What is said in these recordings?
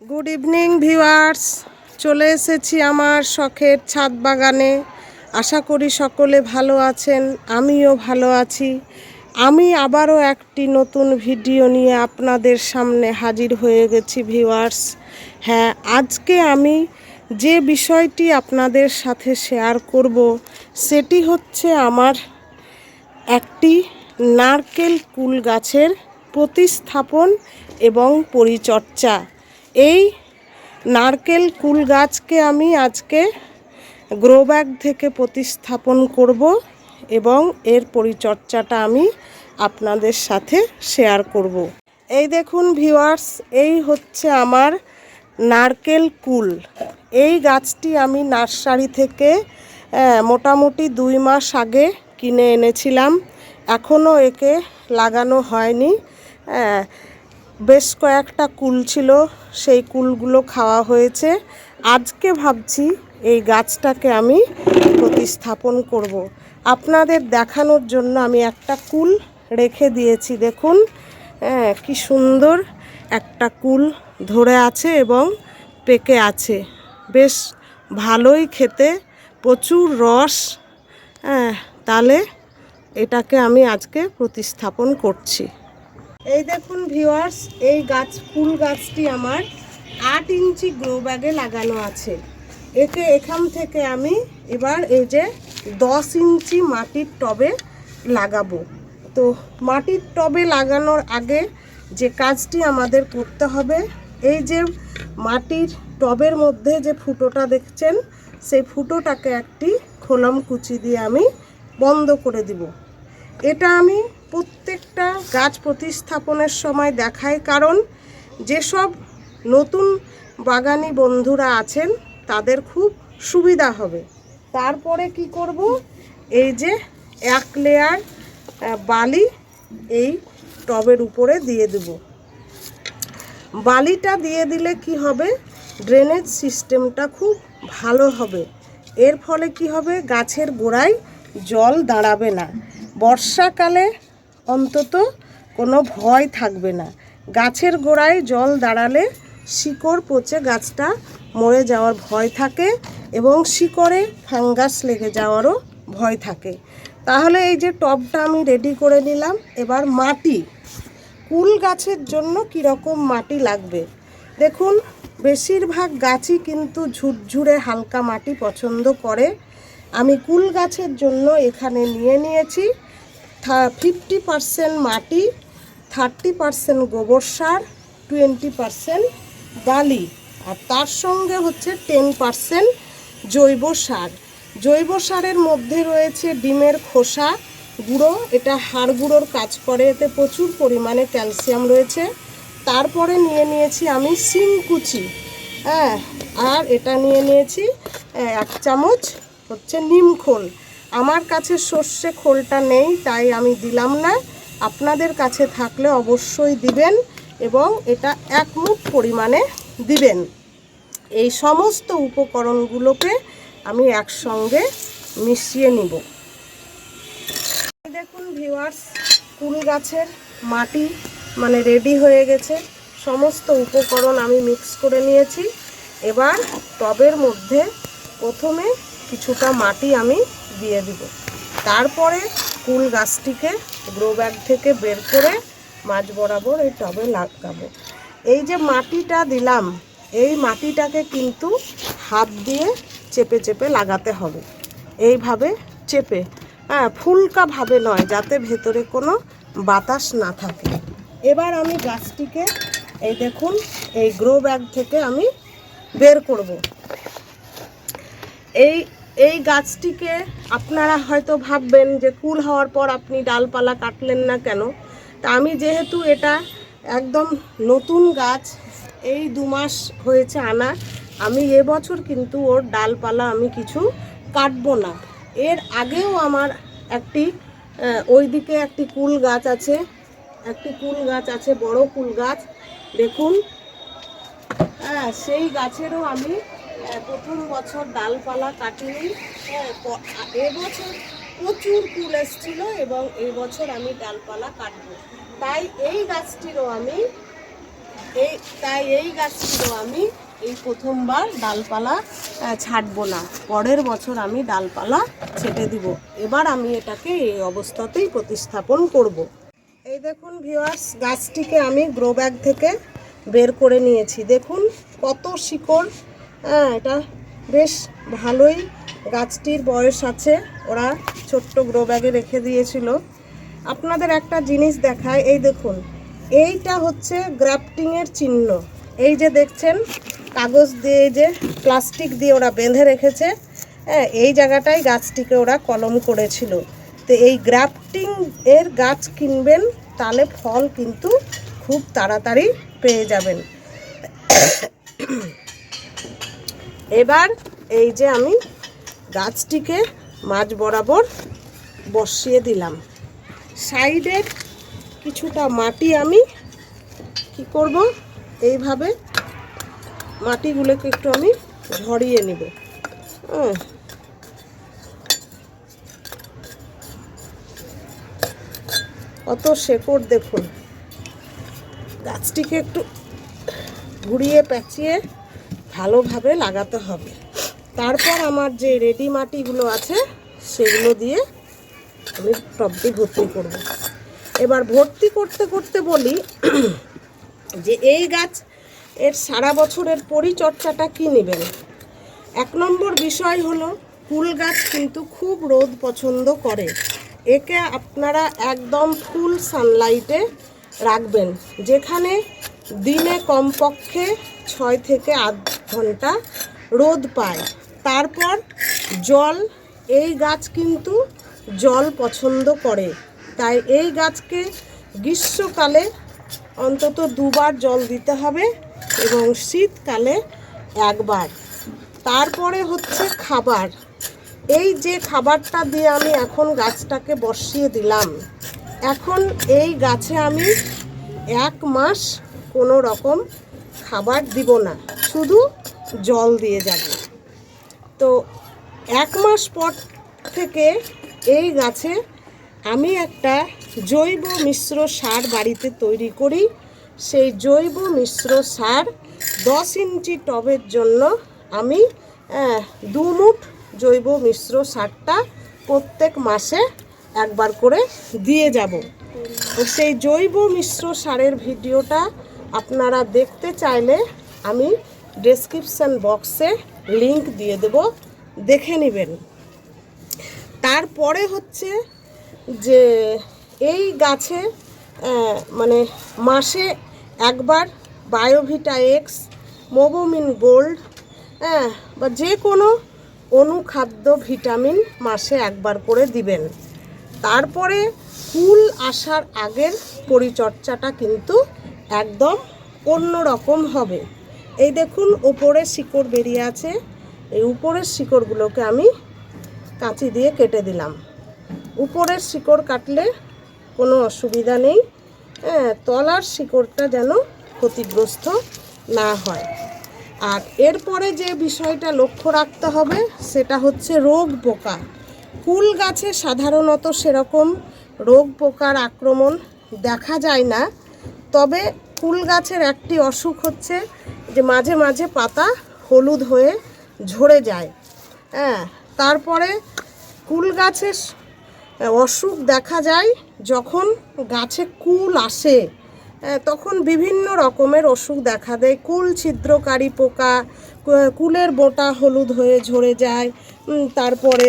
Good evening viewers চলে এসেছি আমার শখের ছাদ বাগানে। আশা করি সকলে ভালো আছেন, আমিও ভালো আছি। আমি আবারও একটি নতুন ভিডিও নিয়ে আপনাদের সামনে হাজির হয়ে গেছি ভিউয়ার্স হ্যাঁ আজকে আমি যে বিষয়টি আপনাদের সাথে শেয়ার করব, সেটি হচ্ছে আমার একটি নারকেল কুল গাছের প্রতিস্থাপন এবং পরিচর্যা এই নারকেল কুল গাছকে আমি আজকে গ্রো ব্যাগ থেকে প্রতিস্থাপন করব এবং এর পরিচর্যাটা আমি আপনাদের সাথে শেয়ার করব। এই দেখুন ভিউয়ার্স এই হচ্ছে আমার নারকেল কুল। এই গাছটি আমি নার্সারি থেকে মোটামুটি দুই মাস আগে কিনে এনেছিলাম। এখনও একে লাগানো হয়নি। বেশ কয়েকটা কুল ছিল, সেই কুলগুলো খাওয়া হয়েছে। আজকে ভাবছি এই গাছটাকে আমি প্রতিস্থাপন করব। আপনাদের দেখানোর জন্য আমি একটা কুল রেখে দিয়েছি, দেখুন। হ্যাঁ কি সুন্দর একটা কুল ধরে আছে এবং পেকে আছে। বেশ ভালোই খেতে, প্রচুর রস। হ্যাঁ তাহলে এটাকে আমি আজকে প্রতিস্থাপন করছি। এই দেখুন ভিউয়ার্স এই গাছ, ফুল গাছটি আমার আট ইঞ্চি গ্রো ব্যাগে লাগানো আছে। একে এখান থেকে আমি এবার এই যে দশ ইঞ্চি মাটির টবে লাগাবো। তো মাটির টবে লাগানোর আগে যে কাজটি আমাদের করতে হবে, এই যে মাটির টবের মধ্যে যে ফুটোটা দেখছেন, সেই ফুটোটাকে একটি খোলাম কুচি দিয়ে আমি বন্ধ করে দিব। এটা আমি প্রত্যেকটা গাছ প্রতিস্থাপনের সময় দেখায়, কারণ যেসব নতুন বাগানি বন্ধুরা আছেন, তাদের খুব সুবিধা হবে। তারপরে কি করব? এই যে এক লেয়ার বালি এই টবের উপরে দিয়ে দেব। বালিটা দিয়ে দিলে কি হবে? ড্রেনেজ সিস্টেমটা খুব ভালো হবে। এর ফলে কি হবে? গাছের গোড়ায় জল দাঁড়াবে না। বর্ষাকালে অন্তত কোনো ভয় থাকবে না। গাছের গোড়ায় জল দাঁড়ালে শিকড় পচে গাছটা মরে যাওয়ার ভয় থাকে এবং শিকড়ে ফাঙ্গাস লেগে যাওয়ারও ভয় থাকে। তাহলে এই যে টবটা আমি রেডি করে নিলাম, এবার মাটি। কুল গাছের জন্য কীরকম মাটি লাগবে? দেখুন, বেশিরভাগ গাছই কিন্তু ঝুরঝুরে হালকা মাটি পছন্দ করে। আমি কুল গাছের জন্য এখানে নিয়ে নিয়েছি। ফিফটি পারসেন্ট মাটি থার্টি পারসেন্ট গোবর সার টোয়েন্টি পারসেন্ট বালি। আর তার সঙ্গে হচ্ছে টেন পারসেন্ট জৈব সার। জৈব সারের মধ্যে রয়েছে ডিমের খোসা গুঁড়ো, এটা হাড় গুঁড়োর কাজ করে, এতে প্রচুর পরিমাণে ক্যালসিয়াম রয়েছে। তারপরে নিয়ে নিয়েছি আমি সিমকুচি হ্যাঁ আর এটা নিয়ে নিয়েছি এক চামচ হচ্ছে নিম খোল। আমার কাছে সর্ষে খোলটা নেই, তাই আমি দিলাম না। আপনাদের কাছে থাকলে অবশ্যই দিবেন এবং এটা এক মুঠ পরিমাণে দিবেন। এই সমস্ত উপকরণগুলোকে আমি একসঙ্গে মিশিয়ে নিব। দেখুন ভিউয়ার্স কুল গাছের মাটি মানে রেডি হয়ে গেছে। সমস্ত উপকরণ আমি মিক্স করে নিয়েছি। এবার টবের মধ্যে প্রথমে কিছুটা মাটি আমি দিয়ে দিব। তারপরে কুল গাছটিকে গ্রো ব্যাগ থেকে বের করে মাঝ বরাবর এই টবে লাগাবো। এই যে মাটিটা দিলাম, এই মাটিটাকে কিন্তু হাত দিয়ে চেপে চেপে লাগাতে হবে। এইভাবে চেপে হ্যাঁ ফুলকাভাবে নয়, যাতে ভেতরে কোনো বাতাস না থাকে। এবার আমি গাছটিকে, এই দেখুন, এই গ্রো ব্যাগ থেকে আমি বের করব। এই এই গাছটিকে আপনারা হয়তো ভাববেন যে কুল হওয়ার পর আপনি ডালপালা কাটলেন না কেন? তা আমি যেহেতু এটা একদম নতুন গাছ এই দু মাস হয়েছে আনা আমি এবছর কিন্তু ওর ডালপালা আমি কিছু কাটবো না। এর আগেও আমার একটি আহ, ওইদিকে একটি কুল গাছ আছে একটি কুল গাছ আছে বড় কুল গাছ দেখুন। হ্যাঁ সেই গাছেরও আমি প্রথম বছর ডালপালা কাটিনি। হ্যাঁ এবছর প্রচুর কুল এসেছিল এবং এই বছর আমি ডালপালা কাটবো। তাই এই গাছটিরও আমি এই, তাই এই গাছগুলো আমি এই প্রথমবার ডালপালা ছাঁটবো না। পরের বছর আমি ডালপালা ছেটে দিব। এবার আমি এটাকে এই অবস্থাতেই প্রতিস্থাপন করব। এই দেখুন ভিউয়ার্স গাছটিকে আমি গ্রো ব্যাগ থেকে বের করে নিয়েছি। দেখুন কত শিকড়। হ্যাঁ এটা বেশ ভালোই গাছটির বয়স আছে। ওরা ছোট্ট গ্রো ব্যাগে রেখে দিয়েছিল। আপনাদের একটা জিনিস দেখায় এই দেখুন, এইটা হচ্ছে গ্রাফটিংয়ের চিহ্ন। এই যে দেখছেন, কাগজ দিয়ে যে প্লাস্টিক দিয়ে ওরা বেঁধে রেখেছে হ্যাঁ এই জায়গাটায় গাছটিকে ওরা কলম করেছিল। তো এই গ্রাফটিং এর গাছ কিনবেন, তাহলে ফল কিন্তু খুব তাড়াতাড়ি পেয়ে যাবেন। এবার এই যে আমি গাছটিকে মাঝ বরাবর বসিয়ে দিলাম। সাইডের কিছুটা মাটি আমি কি করব? এইভাবে মাটিগুলোকে একটু আমি ঝরিয়ে নিব। হ্যাঁ কত শেকড় দেখুন। গাছটিকে একটু ঘুরিয়ে পেঁচিয়ে ভালোভাবে লাগাতে হবে। তারপর আমার যে রেডি মাটিগুলো আছে, সেগুলো দিয়ে আমি টবটি ভর্তি করব। এবার ভর্তি করতে করতে বলি যে এই গাছ এর সারা বছরের পরিচর্যাটা কী নেবেন? এক নম্বর বিষয় হলো, ফুল গাছ কিন্তু খুব রোদ পছন্দ করে। একে আপনারা একদম ফুল সানলাইটে রাখবেন, যেখানে দিনে কমপক্ষে ছয় থেকে আধ ঘণ্টা রোদ পায়। তারপর জল, এই গাছ কিন্তু জল পছন্দ করে। তাই এই গাছকে গ্রীষ্মকালে অন্তত দুবার জল দিতে হবে এবং শীতকালে একবার। তারপরে হচ্ছে খাবার। এই যে খাবারটা দিয়ে আমি এখন গাছটাকে বসিয়ে দিলাম, এখন এই গাছে আমি এক মাস কোনো রকম খাবার দিব না। শুধু জল দিয়ে যাব। তো এক মাস পর থেকে এই গাছে আমি একটা জৈব মিশ্র সার বাড়িতে তৈরি করি। সেই জৈব মিশ্র সার দশ ইঞ্চি টবের জন্য আমি দু মুঠ জৈব মিশ্র সারটা প্রত্যেক মাসে একবার করে দিয়ে যাব। সেই জৈব মিশ্র সারের ভিডিওটা আপনারা দেখতে চাইলে আমি ডেসক্রিপশান বক্সে লিংক দিয়ে দেব, দেখে নেবেন। তারপরে হচ্ছে যে এই গাছে মানে মাসে একবার বায়োভিটা এক্স, মোবোমিন গোল্ড হ্যাঁ বা যে কোনো অনুখাদ্য ভিটামিন মাসে একবার করে দিবেন। তারপরে ফুল আসার আগের পরিচর্যাটা কিন্তু একদম অন্য রকম হবে। এই দেখুন উপরে শিকড় বেরিয়ে আছে। এই উপরের শিকড়গুলোকে আমি কাঁচি দিয়ে কেটে দিলাম। উপরের শিকড় কাটলে কোনো অসুবিধা নেই। হ্যাঁ তলার শিকড়টা যেন ক্ষতিগ্রস্ত না হয়। আর এরপরে যে বিষয়টা লক্ষ্য রাখতে হবে, সেটা হচ্ছে রোগ পোকা। ফুল গাছে সাধারণত সেরকম রোগ পোকার আক্রমণ দেখা যায় না। তবে ফুল গাছের একটি অসুখ হচ্ছে যে মাঝে মাঝে পাতা হলুদ হয়ে ঝরে যায়। হ্যাঁ তারপরে কুল গাছের অসুখ দেখা যায় যখন গাছে কুল আসে। তখন বিভিন্ন রকমের অসুখ দেখা দেয়। কুল ছিদ্রকারী পোকা কুলের বোটা হলুদ হয়ে ঝরে যায়। তারপরে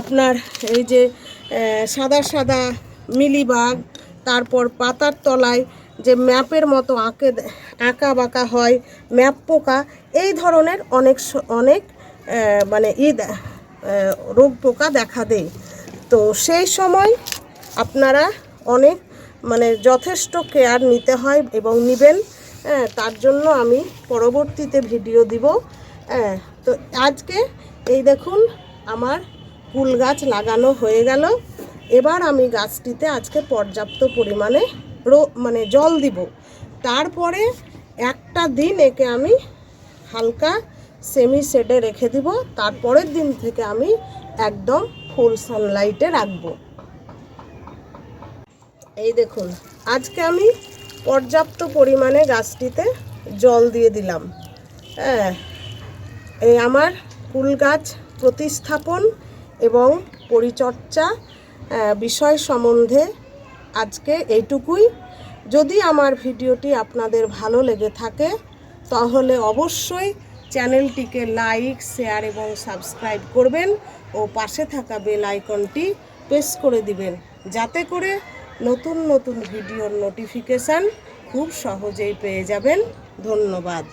আপনার এই যে সাদা সাদা মিলিবাগ, তারপর পাতার তলায় যে ম্যাপের মতো আঁকে, আঁকা বাঁকা হয়, ম্যাপ পোকা, এই ধরনের অনেক অনেক মানে ই রোগ পোকা দেখা দেয়। তো সেই সময় আপনারা অনেক মানে যথেষ্ট কেয়ার নিতে হয় এবং নেবেন হ্যাঁ তার জন্য আমি পরবর্তীতে ভিডিও দিব হ্যাঁ তো আজকে এই দেখুন আমার ফুল গাছ লাগানো হয়ে গেল। এবার আমি গাছটিতে আজকে পর্যাপ্ত পরিমাণে রো মানে জল দিব। তারপরে একটা দিন একে আমি হালকা সেমি শেডে রেখে দিব। তারপরের দিন থেকে আমি একদম ফুল সানলাইটে রাখব। এই দেখুন, আজকে আমি পর্যাপ্ত পরিমাণে গাছটিতে জল দিয়ে দিলাম। হ্যাঁ এই আমার কুল গাছ প্রতিস্থাপন এবং পরিচর্চা বিষয় সম্বন্ধে আজকে এইটুকুই। যদি আমার ভিডিওটি আপনাদের ভালো লেগে থাকে, তাহলে অবশ্যই চ্যানেলটিকে লাইক, শেয়ার এবং সাবস্ক্রাইব করবেন ও পাশে থাকা বেল আইকনটি প্রেস করে দিবেন, যাতে করে নতুন নতুন ভিডিওর নোটিফিকেশান খুব সহজেই পেয়ে যাবেন। ধন্যবাদ।